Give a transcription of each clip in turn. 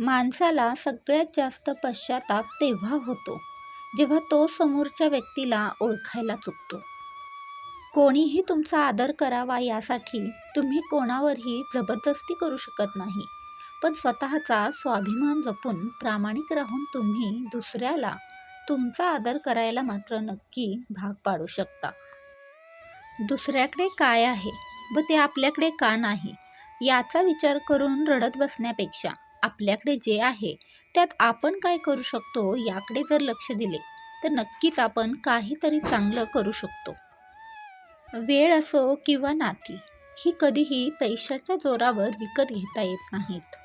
माणसाला सगळ्यात जास्त पश्चाताप तेव्हा होतो जेव्हा तो समोरच्या व्यक्तीला ओळखायला चुकतो. कोणीही तुमचा आदर करावा यासाठी तुम्ही कोणावरही जबरदस्ती करू शकत नाही पण स्वतःचा स्वाभिमान जपून प्रामाणिक राहून तुम्ही दुसऱ्याला तुमचा आदर करायला मात्र नक्की भाग पाडू शकता. दुसऱ्याकडे काय आहे व ते आपल्याकडे का नाही याचा विचार करून रडत बसण्यापेक्षा आपल्याकडे जे आहे त्यात आपण काय करू शकतो याकडे जर लक्ष दिले तर नक्कीच आपण काहीतरी चांगलं करू शकतो. वेळ असो किंवा नाती ही कधीही पैशाच्या जोरावर विकत घेता येत नाहीत.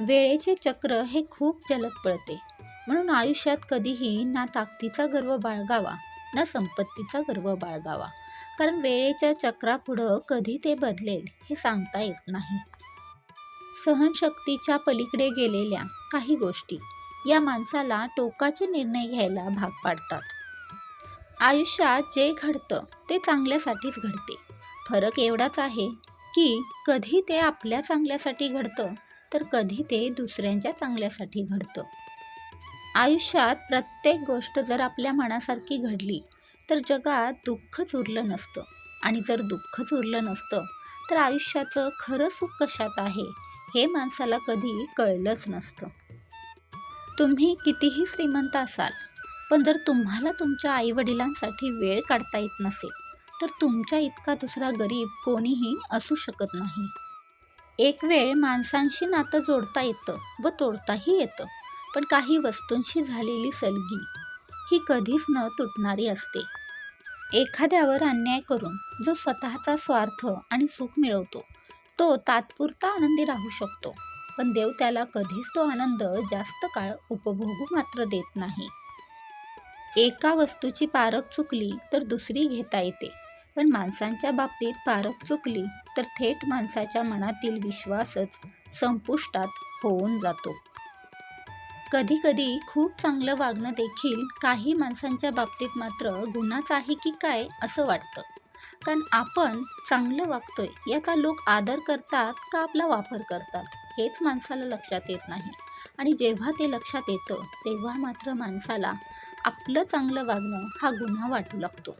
वेळेचे चक्र हे खूप जलद पळते म्हणून आयुष्यात कधीही ना ताकदीचा गर्व बाळगावा ना संपत्तीचा गर्व बाळगावा कारण वेळेच्या चक्रापुढं कधी ते बदलेल हे सांगता येत नाही. सहनशक्तीच्या पलीकडे गेलेल्या काही गोष्टी या माणसाला टोकाचे निर्णय घ्यायला भाग पाडतात. आयुष्यात जे घडतं ते चांगल्यासाठीच घडते. फरक एवढाच आहे की कधी ते आपल्या चांगल्यासाठी घडतं तर कधी ते दुसऱ्यांच्या चांगल्यासाठी घडतं. आयुष्यात प्रत्येक गोष्ट जर आपल्या मनासारखी घडली तर जगात दुःखच उरलं नसतं. आणि जर दुःखच उरलं नसतं तर आयुष्याचं खरं सुख कशात आहे? हे माणसाला कधी कळलंच नसतं. तुम्ही कितीही श्रीमंत असाल पण जर तुम्हाला तुमच्या आईवडिलांसाठी वेळ काढता येत नसेल तर तुमच्या इतका दुसरा गरीब कोणीही असू शकत नाही. एक वेळ माणसांशी नातं जोडता येतं व तोडताही येतं पण काही वस्तूंशी झालेली सलगी ही कधीच न तुटणारी असते. एखाद्यावर अन्याय करून जो स्वतःचा स्वार्थ आणि सुख मिळवतो तो तात्पुरता आनंदी राहू शकतो. पण देव त्याला कधीच तो आनंद जास्त काळ उपभोगू मात्र देत नाही. एका वस्तूची पारख चुकली तर दुसरी घेता येते. पण माणसांच्या बाबतीत पारख चुकली तर थेट माणसाच्या मनातील विश्वासच संपुष्टात होऊन जातो. कधीकधी खूप चांगलं वागणं देखील काही माणसांच्या बाबतीत मात्र गुन्हाच आहे की काय असं वाटतं. कारण आपण चांगलं वागतोय. याचा लोक आदर करतात का आपला वापर करतात? हेच माणसाला लक्षात येत नाही. आणि जेव्हा ते लक्षात येतं तेव्हा मात्र माणसाला आपलं चांगलं वागणं हा गुन्हा वाटू लागतो.